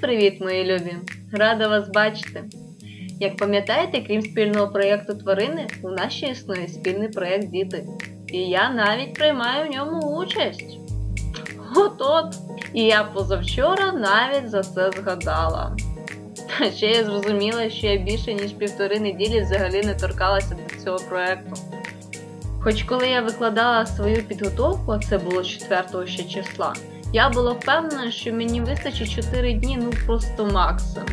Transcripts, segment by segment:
Привіт-привіт, мої любі! Рада вас бачити! Як пам'ятаєте, крім спільного проєкту тварини, у нас ще існує спільний проєкт Діти. І я навіть приймаю в ньому участь. От-от! І я позавчора навіть за це згадала. Та ще я зрозуміла, що я більше ніж півтори неділі взагалі не торкалася до цього проєкту. Хоч коли я викладала свою підготовку, це було 4 ще числа, я була впевнена, що мені вистачить 4 дні, ну просто максимум.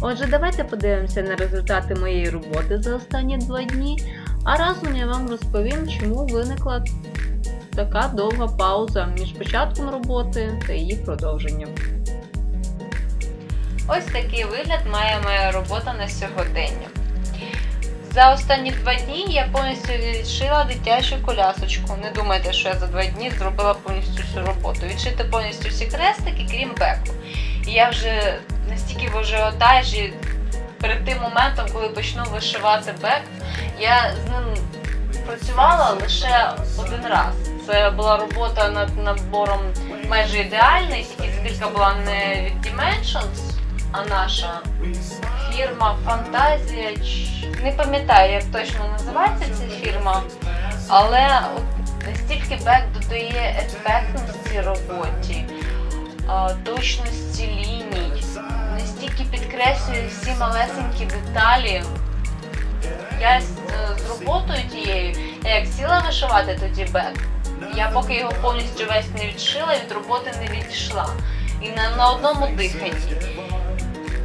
Отже, давайте подивимося на результати моєї роботи за останні 2 дні, а разом я вам розповім, чому виникла така довга пауза між початком роботи та її продовженням. Ось такий вигляд має моя робота на сьогодення. За останні два дні я повністю відшила дитячу колясочку. Не думайте, що я за два дні зробила повністю всю роботу. Відшити повністю всі хрестики, крім беку. І я вже настільки в ажіотажі перед тим моментом, коли почну вишивати бек, я з ним працювала лише один раз. Це була робота над набором майже ідеальний, тільки була не від Dimensions, а наша фірма Фантазія. Не пам'ятаю, як точно називається ця фірма, але настільки бек додає ефектності роботі, точності ліній, настільки підкреслює всі малесенькі деталі. Я з, з роботою тією, я як сіла вишивати тоді бек, я поки його повністю весь не відшила, від роботи не відійшла. І на, на одному диханні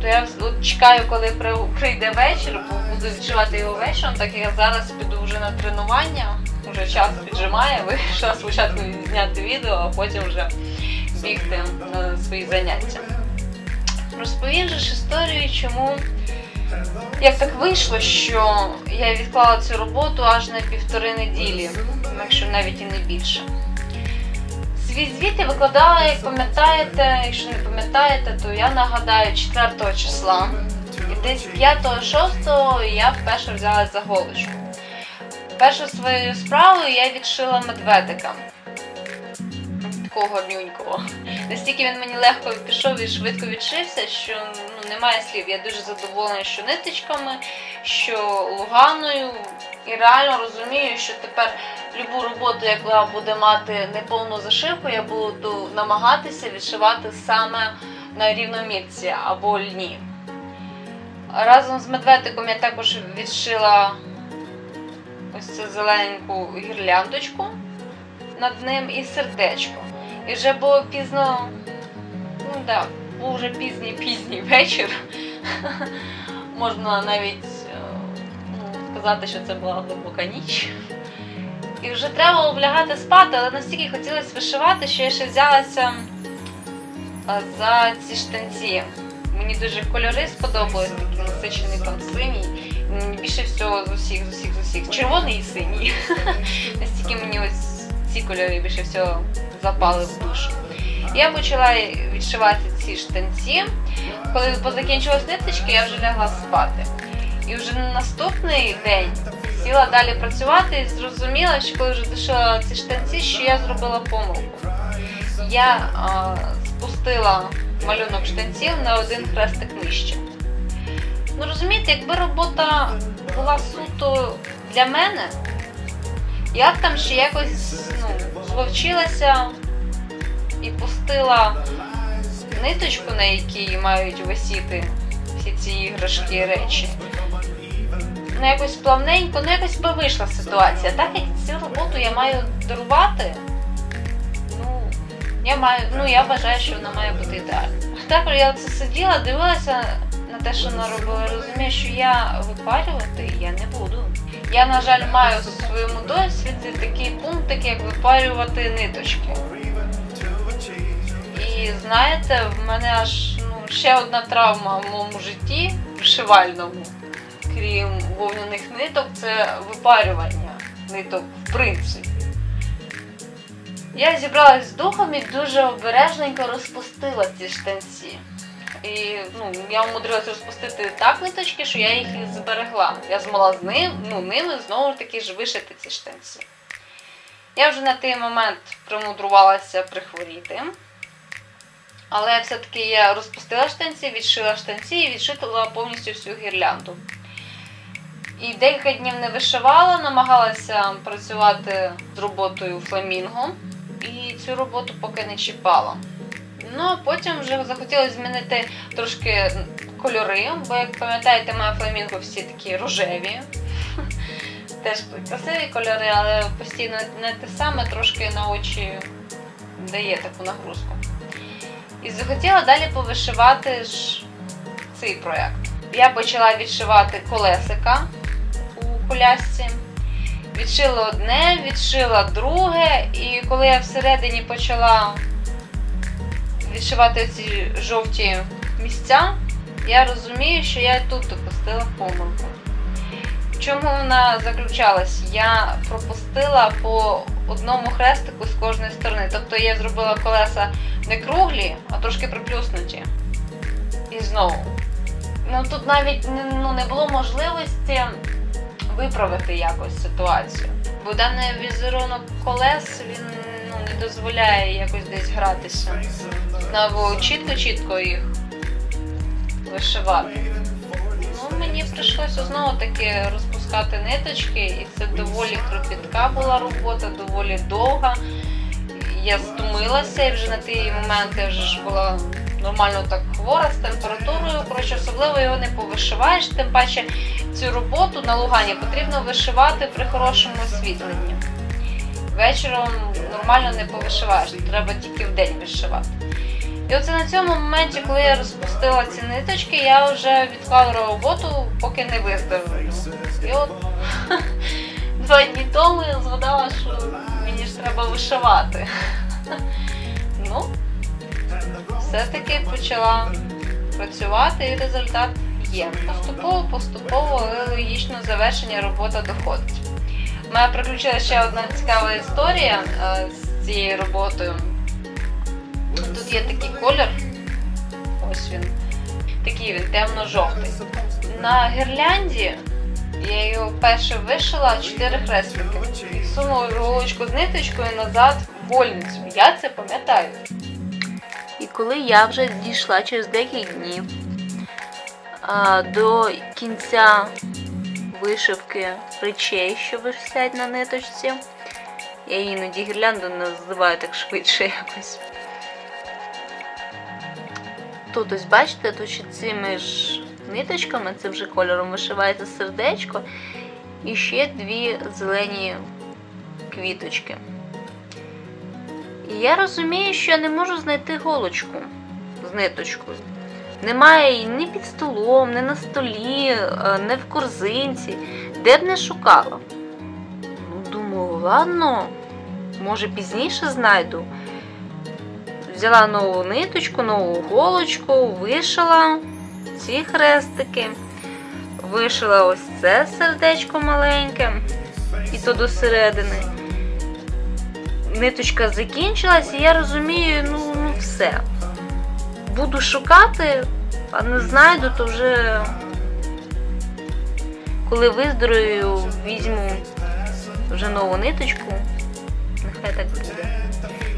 то я от чекаю, коли прийде вечір, бо буду відчувати його вечором, так як я зараз піду вже на тренування, вже час піджимає, вирішила спочатку зняти відео, а потім вже бігти на свої заняття. Розповім же ж історію, чому як так вийшло, що я відклала цю роботу аж на півтори неділі, якщо навіть і не більше. Свій звіт я викладала, як пам'ятаєте, якщо не пам'ятаєте, то я нагадаю 4 числа. І десь 5-6 я вперше взяла за голочку. Першу свою справу я відшила медведика. Такого гарнюнького. Настільки він мені легко пішов і швидко відшився, що ну, немає слів. Я дуже задоволена, що ниточками, що луганою. І реально розумію, що тепер любу роботу, яка буде мати неповну зашивку, я буду намагатися відшивати саме на рівномірці або льні. Разом з медведиком я також відшила ось цю зелененьку гірляндочку над ним і сердечко. І вже було пізно, ну так, був вже пізній пізній вечір. Можна навіть сказати, що це була глибока ніч. І вже треба було влягати спати, але настільки хотілося вишивати, що я ще взялася за ці штанці. Мені дуже кольори сподобались, такий насичений там синій. Більше всього з усіх, з усіх, з усіх. Червоний і синій. Настільки мені ось ці кольори більше всього запали в душу. Я почала відшивати ці штанці. Коли позакінчилась ниточки, я вже лягла спати. І вже на наступний день сіла далі працювати і зрозуміла, що коли вже дошила ці штанці, що я зробила помилку. Я а, спустила малюнок штанців на один хрестик нижче. Ну, розумієте, якби робота була суто для мене, я б там ще якось ну, зловчилася і пустила ниточку, на якій мають висіти всі ці іграшки і речі ну якось плавненько, ну якось би вийшла ситуація. Так як цю роботу я маю дарувати, ну я маю, ну я вважаю, що вона має бути ідеальна. Також я це сиділа, дивилася на те, що вона робила, розумію, що я випарювати я не буду. Я, на жаль, маю у своєму досвіді такий пункт, як випарювати ниточки. І знаєте, в мене аж ну, ще одна травма в моєму житті вишивальному крім вовняних ниток, це випарювання ниток в принципі. Я зібралась з духом і дуже обережненько розпустила ці штанці. І ну, я умудрилася розпустити так ниточки, що я їх зберегла. Я змогла з ним, ну, ними знову ж таки ж вишити ці штанці. Я вже на той момент примудрувалася прихворіти. Але все-таки я розпустила штанці, відшила штанці і відшила повністю всю гірлянду. І декілька днів не вишивала, намагалася працювати з роботою фламінго. І цю роботу поки не чіпала. Ну, а потім вже захотіла змінити трошки кольори, бо, як пам'ятаєте, моя фламінго всі такі рожеві. Теж красиві кольори, але постійно не те саме, трошки на очі дає таку нагрузку. І захотіла далі повишивати ж цей проєкт. Я почала відшивати колесика у колясці. Відшила одне, відшила друге, і коли я всередині почала відшивати ці жовті місця, я розумію, що я тут допустила помилку. Чому вона заключалась? Я пропустила по одному хрестику з кожної сторони. Тобто я зробила колеса не круглі, а трошки приплюснуті. І знову. Ну тут навіть ну, не було можливості виправити якось ситуацію. Бо даний візерунок колес він не дозволяє якось десь гратися. Треба чітко-чітко їх вишивати. Ну, Мені прийшлося знову таки розпускати ниточки, і це доволі кропітка була робота, доволі довга. Я стомилася і вже на ті моменти вже ж була нормально так хвора з температурою. Коротше, особливо його не повишиваєш, тим паче цю роботу на лугані потрібно вишивати при хорошому освітленні. Вечором нормально не повишиваєш, треба тільки в день вишивати. І оце на цьому моменті, коли я розпустила ці ниточки, я вже відклала роботу, поки не виздоровлю. І от два дні тому я згадала, що мені ж треба вишивати. Ну, все-таки почала працювати і результат є. Поступово-поступово, але логічно завершення робота доходить. У мене приключила ще одна цікава історія е, з цією роботою. Тут є такий колір, ось він, такий він темно-жовтий. На гірлянді я його вперше вишила 4 хрестики. Сунула голочку з ниточкою назад в вольницю. Я це пам'ятаю. І коли я вже дійшла через декілька днів до кінця вишивки речей, що висять на ниточці, я іноді гірлянду називаю так швидше якось. Тут ось бачите, тут ще цими ж ниточками, цим же кольором вишивається сердечко і ще дві зелені квіточки. І я розумію, що я не можу знайти голочку з ниточкою. Немає її ні під столом, ні на столі, ні в корзинці, де б не шукала. Ну, думаю, ладно, може пізніше знайду. Взяла нову ниточку, нову голочку, вишила ці хрестики, вишила ось це сердечко маленьке, і то до середини. Ниточка закінчилась, і я розумію, ну, ну все. Буду шукати, а не знайду, то вже коли виздоровію, візьму вже нову ниточку, нехай так буде.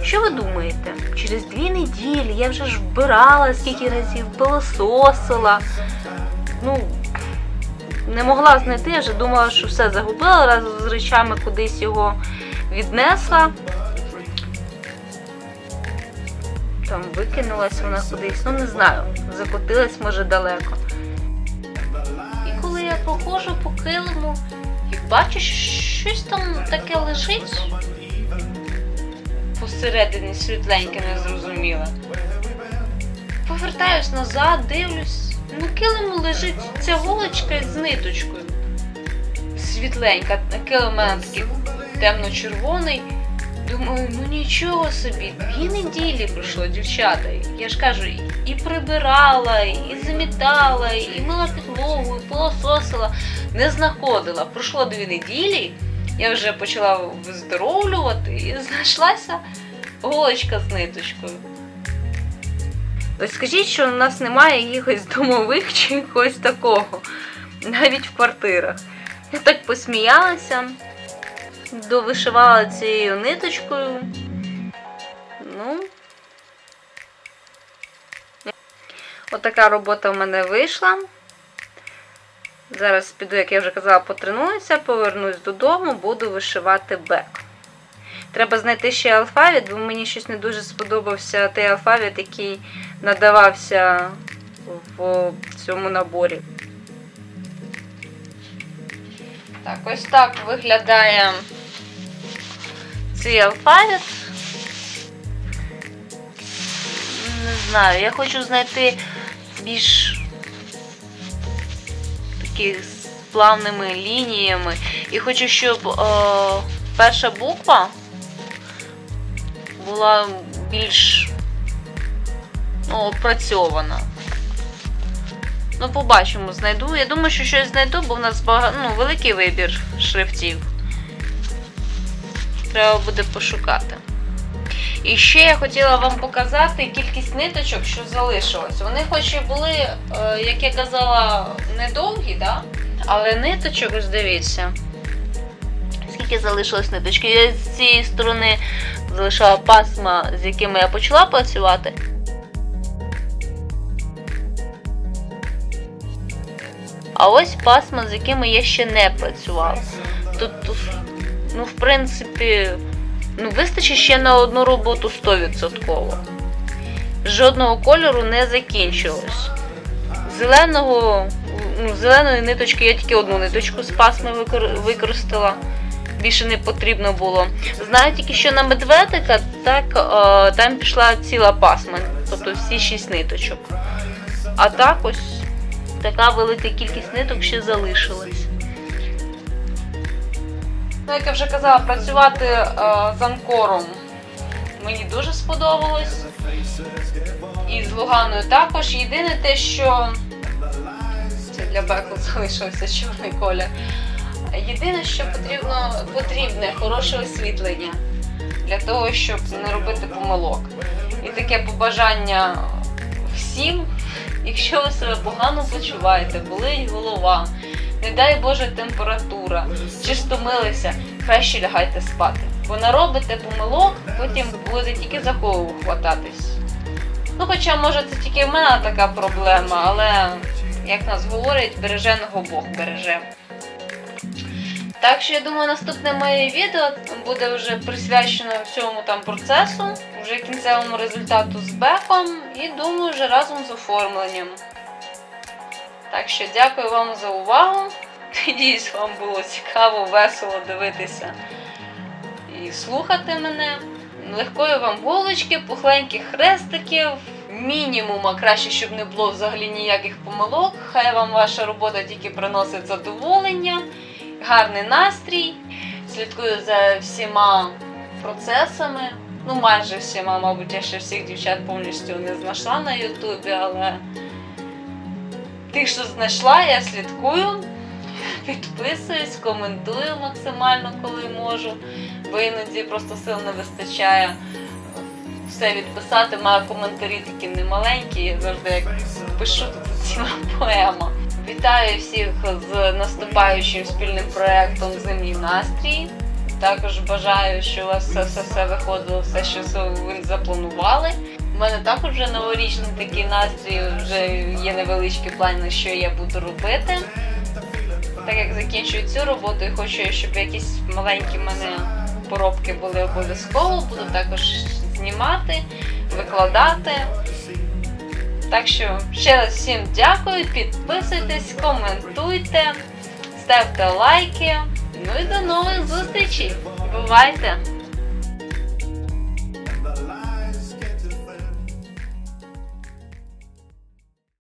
Що ви думаєте? Через дві неділі я вже ж вбирала скільки разів, пилососила. Ну, не могла знайти, я вже думала, що все загубила, разом з речами кудись його віднесла. Там викинулась вона кудись, ну не знаю, закотилась, може, далеко. І коли я проходжу по килиму і бачу, щось там таке лежить посередині світленьке, незрозуміле. Повертаюсь назад, дивлюсь, на килиму лежить ця голочка з ниточкою. Світленька, килим у мене такий темно-червоний. Думаю, ну нічого собі, дві неділі пройшло, дівчата. Я ж кажу, і прибирала, і замітала, і мила підлогу, і пилососила, не знаходила. Пройшло дві неділі, я вже почала виздоровлювати і знайшлася голочка з ниточкою. Ось скажіть, що у нас немає якихось домових чи якогось такого, навіть в квартирах. Я так посміялася довишивала цією ниточкою. Ну, Отака робота в мене вийшла. Зараз піду, як я вже казала, потренуюся, повернусь додому, буду вишивати бек. Треба знайти ще алфавіт, бо мені щось не дуже сподобався той алфавіт, який надавався в цьому наборі. Так, ось так виглядає цей алфавіт. Не знаю, я хочу знайти більш такі з плавними лініями. І хочу, щоб е, перша буква була більш ну, опрацьована. Ну, побачимо, знайду. Я думаю, що щось знайду, бо в нас багато, ну, великий вибір шрифтів. Треба буде пошукати. І ще я хотіла вам показати кількість ниточок, що залишилось. Вони хоч і були, е, як я казала, недовгі, да? але ниточок, ось дивіться. Скільки залишилось ниточки? Я з цієї сторони залишала пасма, з якими я почала працювати. А ось пасма, з якими я ще не працювала. Тут, ну, в принципі, ну, вистачить ще на одну роботу 100%. Жодного кольору не закінчилось. Зеленого, ну, зеленої ниточки я тільки одну ниточку з пасми використала. Більше не потрібно було. Знаю тільки, що на медведика так, е, там пішла ціла пасма, тобто всі шість ниточок. А так ось така велика кількість ниток ще залишилась. Ну, як я вже казала, працювати е, з анкором мені дуже сподобалось. І з Луганою також. Єдине те, що це для беку залишився чорний колір. Єдине, що потрібно, потрібне хороше освітлення для того, щоб не робити помилок. І таке побажання всім, якщо ви себе погано почуваєте, болить голова, не дай Боже температура, чи стомилися, краще лягайте спати. Бо наробите помилок, потім буде тільки за голову хвататись. Ну, хоча, може, це тільки в мене така проблема, але, як нас говорять, береженого Бог береже. Так що я думаю, наступне моє відео буде вже присвячено всьому там процесу, вже кінцевому результату з беком, і думаю, вже разом з оформленням. Так що дякую вам за увагу. Надіюсь, вам було цікаво, весело дивитися і слухати мене. Легкої вам голочки, пухленьких хрестиків, мінімум, а краще, щоб не було взагалі ніяких помилок. Хай вам ваша робота тільки приносить задоволення, гарний настрій. Слідкую за всіма процесами. Ну, майже всіма, мабуть, я ще всіх дівчат повністю не знайшла на Ютубі, але тих, що знайшла, я слідкую. Підписуюсь, коментую максимально, коли можу, бо іноді просто сил не вистачає все відписати. Маю коментарі такі немаленькі, я завжди як пишу тут ціла поема. Вітаю всіх з наступаючим спільним проєктом Зимній настрій. Також бажаю, що у вас все все, все виходило, все, що ви запланували. У мене також вже новорічний такий настрій, вже є невеличкі плани, що я буду робити. Так як закінчую цю роботу і хочу, щоб якісь маленькі мене поробки були обов'язково, буду також знімати, викладати. Так що ще раз всім дякую, підписуйтесь, коментуйте, ставте лайки. Ну і до нових зустрічей. Бувайте!